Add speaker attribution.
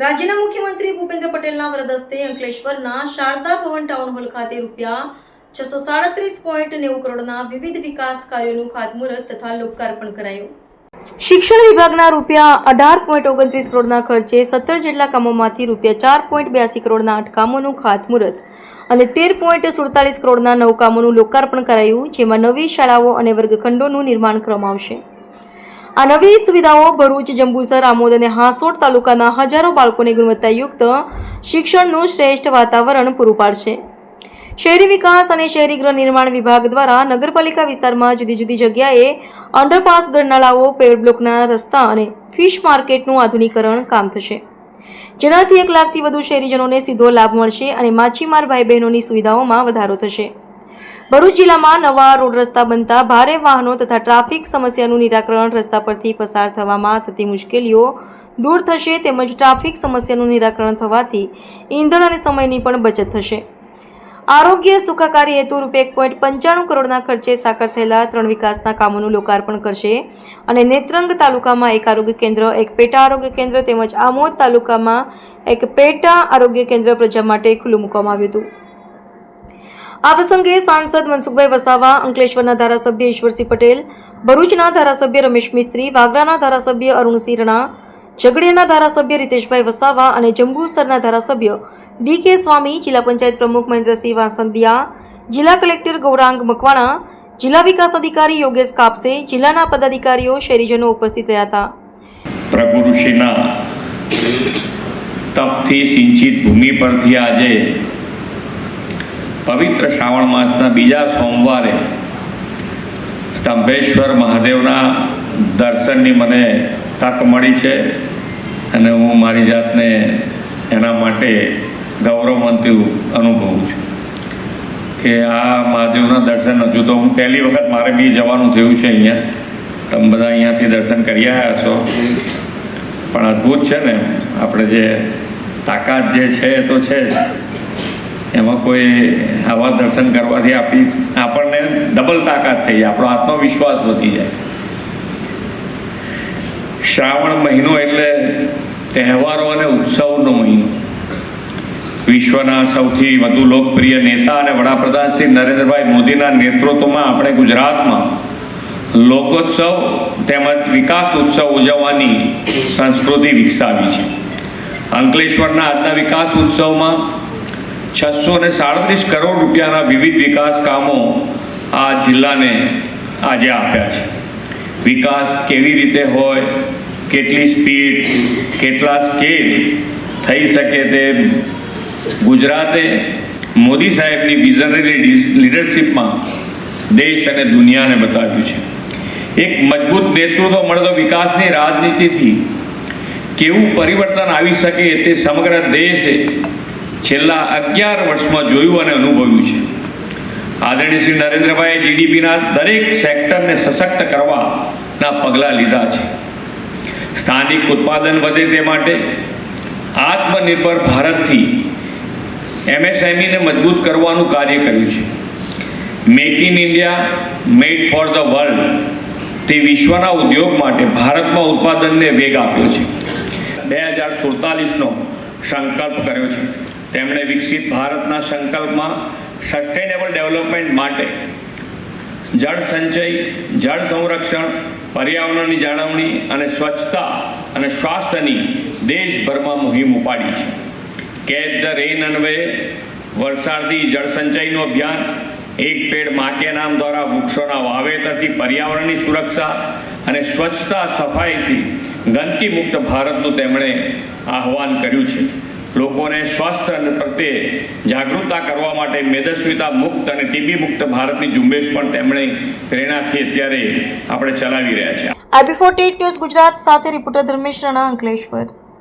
Speaker 1: રાજ્યના મુખ્યમંત્રી ભૂપેન્દ્ર પટેલના વરદ અંકલેશ્વરના શારદા ભવન ટાઉન હોલ ખાતે રૂપિયા છસો સાડત્રીસ પોઈન્ટ નેવું કરોડના વિવિધ વિકાસ કાર્યોનું ખાતમુહૂર્ત તથા લોકાર્પણ કરાયું. શિક્ષણ વિભાગના રૂપિયા અઢાર પોઈન્ટ ઓગણત્રીસ કરોડના ખર્ચે સત્તર જેટલા કામોમાંથી રૂપિયા ચાર પોઈન્ટ બ્યાસી કરોડના આઠ કામોનું ખાતમુહૂર્ત અને તેર પોઈન્ટ સુડતાલીસ કરોડના નવ કામોનું લોકાર્પણ કરાયું, જેમાં નવી શાળાઓ અને વર્ગખંડોનું નિર્માણ કરવામાં આવશે. આ નવી સુવિધાઓ ભરૂચ, જંબુસર, આમોદ અને હાસોડ તાલુકાના હજારો બાળકોને ગુણવત્તાયુક્ત શિક્ષણનું શ્રેષ્ઠ વાતાવરણ પૂરું પાડશે. શહેરી વિકાસ અને શહેરી ગૃહ નિર્માણ વિભાગ દ્વારા નગરપાલિકા વિસ્તારમાં જુદી જુદી જગ્યાએ અંડરપાસ ગરનાળાઓ પેવર બ્લોકના રસ્તા અને ફિશ માર્કેટનું આધુનિકરણ કામ થશે. જેનાથી એક લાખથી વધુ શહેરીજનોને સીધો લાભ મળશે અને માછીમાર ભાઈ બહેનોની સુવિધાઓમાં વધારો થશે. ભરૂચ જિલ્લામાં નવા રોડ રસ્તા બનતા ભારે વાહનો તથા ટ્રાફિક સમસ્યાનું નિરાકરણ રસ્તા પરથી પસાર થવામાં થતી મુશ્કેલીઓ દૂર થશે તેમજ ટ્રાફિક સમસ્યાનું નિરાકરણ થવાથી ઈંધણ અને સમયની પણ બચત થશે. આરોગ્ય સુખાકારી હેતુ રૂપે એક પોઈન્ટ પંચાણું કરોડના ખર્ચે સાકર થયેલા ત્રણ વિકાસના કામોનું લોકાર્પણ કરશે અને નેત્રંગ તાલુકામાં એક આરોગ્ય કેન્દ્ર, એક પેટા આરોગ્ય કેન્દ્ર તેમજ આમોદ તાલુકામાં એક પેટા આરોગ્ય કેન્દ્ર પ્રજા માટે ખુલ્લું મૂકવામાં આવ્યું હતું. આ પ્રસંગે સાંસદ મનસુખભાઈ વસાવા, અંકલેશ્વરના ધારાસભ્ય ઈશ્વરસિંહ પટેલ, ભરૂચના ધારાસભ્ય રમેશ મિસ્ત્રી, વાગરાના ધારાસભ્ય અરુણસિંહ રણા, ઝઘડિયાના ધારાસભ્ય રીતેશભાઈ વસાવા અને જંબુસરના ધારાસભ્ય ડી કે સ્વામી, જિલ્લા પંચાયત પ્રમુખ મહેન્દ્રસિંહ વાસંદિયા, જિલ્લા કલેક્ટર ગૌરાંગ મકવાણા, જિલ્લા વિકાસ અધિકારી યોગેશ કાપસે, જિલ્લાના પદાધિકારીઓ, શહેરીજનો ઉપસ્થિત રહ્યા હતા.
Speaker 2: પ્રભુ ઋષિના તપથી સિંચિત ભૂમિ પરથી આજે પવિત્ર શ્રાવણ માસના બીજા સોમવારે સ્તંભેશ્વર મહાદેવના દર્શનની મને તક મળી છે અને હું મારી જાતને એના માટે ગૌરવવંતી અનુભવું છું કે આ મહાદેવના દર્શન હજુ તો હું પહેલી વખત મારે બી જવાનું થયું છે અહીંયા. તમે બધા અહીંયાથી દર્શન કરી આવ્યા છો પણ અદ્ભુત છે ને, આપણે જે તાકાત જે છે એ તો છે જ. એમાં કોઈ આવા દર્શન કરવાથી આપણી આપણને ડબલ તાકાત થઈ જાય. આપણો આત્મવિશ્વાસ વધી જાય. શ્રાવણ મહિનો એટલે તહેવારો અને ઉત્સવનો મહિનો. વિશ્વના સૌથી વધુ લોકપ્રિય નેતા અને વડાપ્રધાન શ્રી નરેન્દ્રભાઈ મોદીના નેતૃત્વમાં આપણે ગુજરાતમાં લોકોત્સવ તેમજ વિકાસ ઉત્સવ ઉજવવાની સંસ્કૃતિ વિકસાવી છે. અંકલેશ્વરના આજના વિકાસ ઉત્સવમાં છસો ને સાડત્રીસ કરોડ રૂપિયાના વિવિધ વિકાસ કામો આ જિલ્લાને આજે આપ્યા છે. વિકાસ કેવી રીતે હોય, કેટલી સ્પીડ, કેટલા સ્કેલ થઈ શકે તે ગુજરાતે મોદી સાહેબની વિઝનરી લીડરશિપમાં દેશ અને દુનિયાને બતાવ્યું છે. એક મજબૂત નેતૃત્વ મળતો વિકાસની રાજનીતિથી કેવું પરિવર્તન આવી શકે તે સમગ્ર દેશે છેલ્લા અગિયાર વર્ષમાં જોયું અને અનુભવ્યું છે. આદરણીય શ્રી નરેન્દ્રભાઈએ જીડીપીના દરેક સેક્ટરને સશક્ત કરવાના પગલાં લીધા છે. સ્થાનિક ઉત્પાદન વધે તે માટે આત્મનિર્ભર ભારતથી એમએસએમઈને મજબૂત કરવાનું કાર્ય કર્યું છે. Make in India, made for the world તે વિશ્વના ઉદ્યોગ માટે ભારતમાં ઉત્પાદનને વેગ આપ્યો છે. બે હજાર સુડતાલીસનો સંકલ્પ કર્યો છે. તેમણે વિકસિત ભારતના સંકલ્પમાં સસ્ટેનેબલ ડેવલપમેન્ટ માટે જળ સંચય, જળ સંરક્ષણ, પર્યાવરણની જાળવણી અને સ્વચ્છતા અને સ્વાસ્થ્યની દેશભરમાં મુહિમ ઉપાડી છે. કેચ ધ રેન અન્વે વરસાદી જળ સંચયનું અભિયાન, એક પેડ મા નામ દ્વારા વૃક્ષોના વાવેતરથી પર્યાવરણની સુરક્ષા અને સ્વચ્છતા સફાઈથી ગંદકી મુક્ત ભારતનું તેમણે આહ્વાન કર્યું છે. લોકોને સ્વાસ્થ્ય પ્રત્યે જાગૃતતા કરવા માટે મેદસ્વીતા મુક્ત અને ટીબી મુક્ત ભારતની ઝુંબેશ પણ તેમણે પ્રેરણાથી અત્યારે આપણે ચલાવી રહ્યા છીએ.
Speaker 1: આઈબી ફોર્ટી ન્યૂઝ ગુજરાત સાથે રિપોર્ટર ધર્મેશ રાણા અંકલેશ્વર.